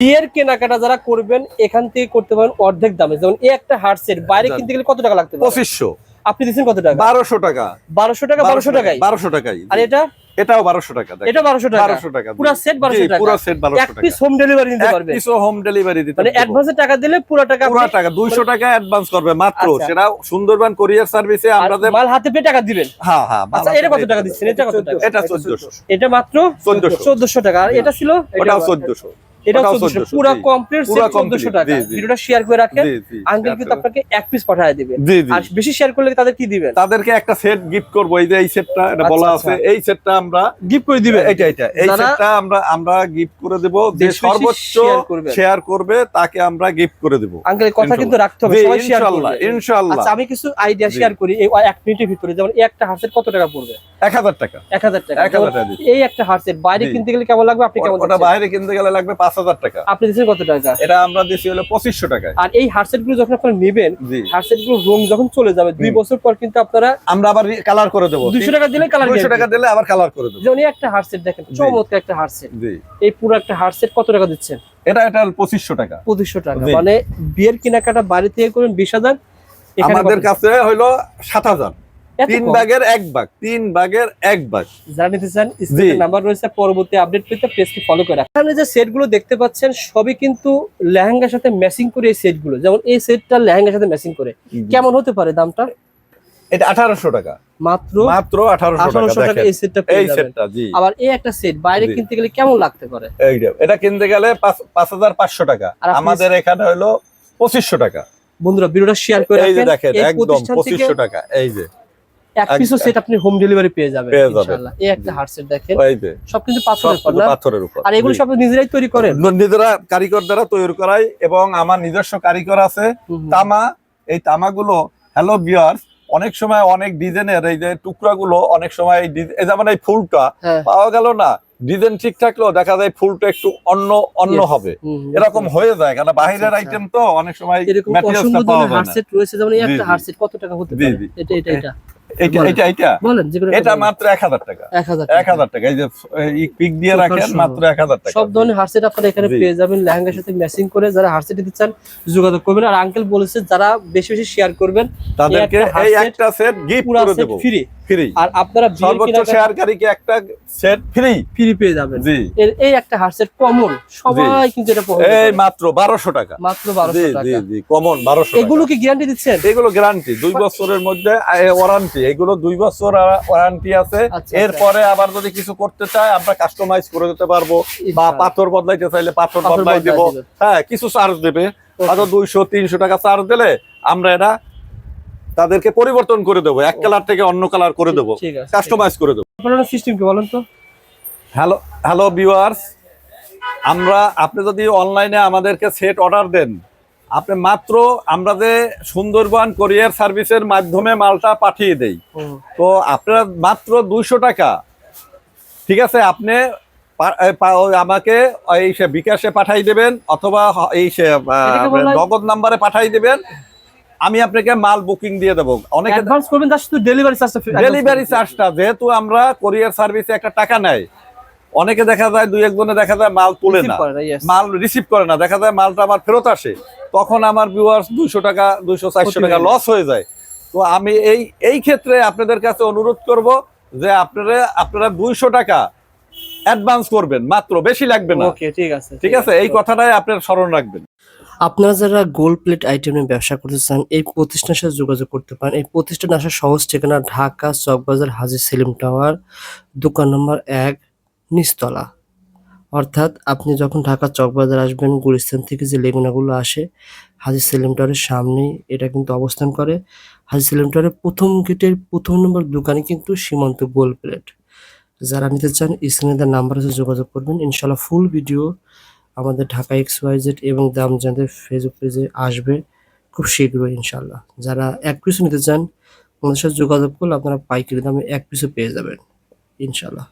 বিয়ের কেনাকাটা যারা করবেন এখান থেকে করতে পারেন অর্ধেক দামে। যেমন এই একটা হার্ট সেট বাইরে। কিনতে গেলে কত টাকা লাগতে পারে? পঁচিশশো। আপনি দিচ্ছেন কত টাকা? বারোশো টাকা। বারোশো টাকা বারোশো টাকাই বারোশো টাকাই আর এটা? এটাও বারোশো টাকা এটা বারোশো টাকা। বারোশো টাকা। পুরো set 1200 টাকা। পুরো সেট বারোশো টাকা। পিস হোম ডেলিভারি নিতে পারবে পিসও হোম ডেলিভারি দিতে মানে অ্যাডভান্সে টাকা দিলে পুরো টাকা পুরো টাকা দুইশো টাকা অ্যাডভান্স করবে মাত্র। আচ্ছা। সেটা সুন্দরবন কোরিয়ার সার্ভিসে মাল হাতে পেয়ে টাকা দিবেন। হ্যাঁ হ্যাঁ আচ্ছা, এটা কত টাকা দিচ্ছেন? এটা কত টাকা? এটা মাত্র 1400 টাকা। আর এটা ছিল? ওটাও চোদ্দশো। এটা চোদ্দশো 1400 পুরো কমপ্লিট টাকা। ভিডিওটা শেয়ার করে রাখেন। আঙ্কেল কিন্তু আপনাকে এক পিস পাঠিয়ে দিবে। আর বেশি শেয়ার করলে তাদের কি দিবেন? তাদেরকে একটা সেট গিফট করব। এই যে এই সেটটা এটা আচ্ছা, বলা আচ্ছা। আছে। এই সেটটা আমরা গিফট করে দিবে এটা এটা এই সেটটা আমরা আমরা গিফট করে দেব। যে সর্বোচ্চ শেয়ার করবে তাকে আমরা গিফট করে দেব। আঙ্কেল কথা কিন্তু রাখতে হবে। সবাই শেয়ার করবে। ইনশাআল্লাহ আচ্ছা আমি কিছু আইডিয়া শেয়ার করি। এই এক মিনিটের ভিতরে যেমন এই একটা হার্সেট কত টাকা পড়বে? এক হাজার টাকা। এক হাজার টাকা। এই একটা হার্সেট বাইরে কিনতে গেলে কেমন লাগবে? আপনি কেমন ওটা বাইরে কিনতে গেলে লাগবে পাঁচ হাজার টাকা। আপনি দিচ্ছেন কত টাকা? এটা আমরা হলো পঁচিশশো টাকায়। আর এই হার্সেটগুলো যখন আপনারা নেবেন জি। হার্সেটগুলো রং যখন চলে যাবে দুই বছর পর কিন্তু আপনারা আমরা আবার কালার করে দেবো। টাকা দিলে কালার টাকা দিলে আবার কালার করে দেবো। যেমন একটা হার্সেট দেখেন। চমৎকার একটা হার্সেট এই পুরো একটা হার্সেট কত টাকা দিচ্ছেন? এটা এটা পঁচিশশো টাকা। পঁচিশশো টাকা। মানে বিয়ের কেনাকাটা বাড়ি থেকে করবেন বিশ হাজার আমাদের কাছে হইল সাত হাজার। তিন? ভাগের এক ভাগ তিন ভাগের এক ভাগ। যারা নিতে চান নাম্বার রয়েছে পরবর্তী আপডেট পেতে পেজটি ফলো করে রাখুন। এখানে যে সেটগুলো দেখতে পাচ্ছেন সবই কিন্তু লেহেঙ্গার সাথে ম্যাচিং করে এই সেটগুলো। যেমন এই সেটটা লেহেঙ্গার সাথে ম্যাচিং করে। কেমন হতে পারে দামটা? এটা আঠারোশো টাকা। মাত্র মাত্র আঠারোশো আঠারোশো টাকা টাকা এই সেটটা এই সেটটা জি। আবার এই একটা সেট বাইরে কিনতে গেলে কেমন লাগতে পারে? এটা কিনতে গেলে পাঁচ- পাঁচ হাজার পাঁচশো টাকা। আর আমাদের এখানে হলো পঁচিশশো টাকা। বন্ধুরা ভিডিওটা শেয়ার করে এই যে দেখেন একদম প্রতিষ্ঠান থেকে পঁচিশশো টাকা এই যে। এক পিসও সেট আপনি হোম ডেলিভারি পেয়ে যাবেন ইনশাআল্লাহ এই একটা দেখেন। সব কিন্তু পাথরের উপর না? পাথরের উপর। আর এগুলো সব নিজেরাই তৈরি করেন? নিজেরা কারিগর দ্বারা তৈরি করাই এবং আমার নিজস্ব কারিগর আছে। তামা এই তামাগুলো হ্যালো বিয়ার্স অনেক সময় অনেক ডিজাইনের এই যে টুকরাগুলো অনেক সময় এই যেমন এই ফুলটা হ্যাঁ। পাওয়া গেল না। ডিজাইন ঠিক থাকলেও দেখা যায় ফুলটা একটু অন্য অন্য হবে। এরকম হয়ে যায় কারণ বাহিরের আচ্ছা, আইটেম তো অনেক সময় এরকম পাওয়া যায় না। রয়েছে যেমন একটা। কত টাকা হতে পারে? জি। এটা এটা। এটা বলেন। মাত্র টাকা। এই যে পিক দিয়ে রাখেন মাত্র টাকা। সব ধরনের আপনারা এখানে পেয়ে যাবেন লেহেঙ্গার সাথে ম্যাচিং করে যারা হার্টসেট দিতে চান যোগাযোগ করবেন। আর আঙ্কেল বলেছে যারা বেশি বেশি শেয়ার করবেন তাদেরকে এই একটা সেট গিফট করে দেবো। ফ্রি ফ্রি আর আপনারা সর্বোচ্চ শেয়ারকারীকে একটা সেট ফ্রি ফ্রি পেয়ে যাবেন। জি। এই একটা হার্টসেট কমন সবাই কিন্তু এটা এই মাত্র বারোশো টাকা। মাত্র জি বারোশো জি জি কমন বারোশো এগুলো কি গ্যারান্টি দিচ্ছেন? এগুলো গ্যারান্টি দুই বছরের মধ্যে ওয়ারান্টি এগুলো দুই বছর ওয়ারান্টি আছে। আচ্ছা, এরপরে আবার যদি কিছু করতে চায় আমরা কাস্টমাইজ করে দিতে পারব। বা পাথর বদলাইতে চাইলে পাথর বদলাই দেব। হ্যাঁ কিছু চার্জ দেবে। হয়তো দুইশো তিনশো টাকা চার্জ দিলে আমরা এটা তাদেরকে পরিবর্তন করে দেবো। এক কালার থেকে অন্য কালার করে দেবো। কাস্টমাইজ করে দেবো। আপনারা সিস্টেম কি বলেন তো? হ্যালো হ্যালো ভিউয়ার্স আমরা আপনি যদি অনলাইনে আমাদেরকে সেট অর্ডার দেন আপনি মাত্র আমরা যে সুন্দরবন কোরিয়ার সার্ভিসের মাধ্যমে মালটা পাঠিয়ে দেই। তো আপনারা মাত্র দুইশো টাকা। ঠিক আছে আপনি আমাকে এই সে বিকাশে পাঠাই দেবেন অথবা এই সে নগদ নাম্বারে পাঠাই দেবেন। আমি আপনাকে মাল বুকিং দিয়ে দেবো। অনেকে অ্যাডভান্স করবেন তার শুধু ডেলিভারি চার্জটা ডেলিভারি চার্জটা যেহেতু আমরা কোরিয়ার সার্ভিসে একটা টাকা নেয় অনেকে দেখা যায় দুই একজনে দেখা যায় মাল তুলে না। মাল রিসিভ করে না দেখা যায় মালটা আমার ফেরত আসে। তখন আমার ভিউয়ার্স দুইশো টাকা দুইশো চারশো টাকা লস হয়ে যায়। তো আমি এই এই ক্ষেত্রে আপনাদের কাছে অনুরোধ করব যে আপনারা আপনারা দুইশো টাকা অ্যাডভান্স করবেন মাত্র বেশি লাগবে না। ওকে ঠিক আছে। ঠিক আছে? এই কথাটাই আপনার স্মরণ রাখবেন। আপনারা যারা গোল্ড প্লেট আইটেমের ব্যবসা করতে চান, এই প্রতিষ্ঠানের সাথে যোগাযোগ করতে পারেন। এই প্রতিষ্ঠান আসার সহজ ঠিকানা ঢাকা চকবাজার হাজি সেলিম টাওয়ার, দোকান নম্বর এক, নিচতলা। অর্থাৎ আপনি যখন ঢাকা চকবাজার আসবেন, গুলিস্তান থেকে যে লেগুনাগুলো আসে, হাজি সেলিম টাওয়ারের সামনেই এটা কিন্তু অবস্থান করে। হাজি সেলিম টাওয়ারের প্রথম গেটের প্রথম নম্বর দোকানে কিন্তু সীমান্ত গোল্ড প্লেট যারা নিতে চান স্ক্রিনে তার নাম্বার আছে যোগাযোগ করবেন। ইনশাল্লাহ ফুল ভিডিও আমাদের ঢাকা এক্স ওয়াই জেড এবং দাম জানতে ফেসবুক পেজে আসবে খুব শীঘ্রই ইনশাল্লাহ যারা এক পিস নিতে চান আমাদের সাথে যোগাযোগ করলে আপনারা পাইকারি দামে এক পিসও পেয়ে যাবেন ইনশাল্লাহ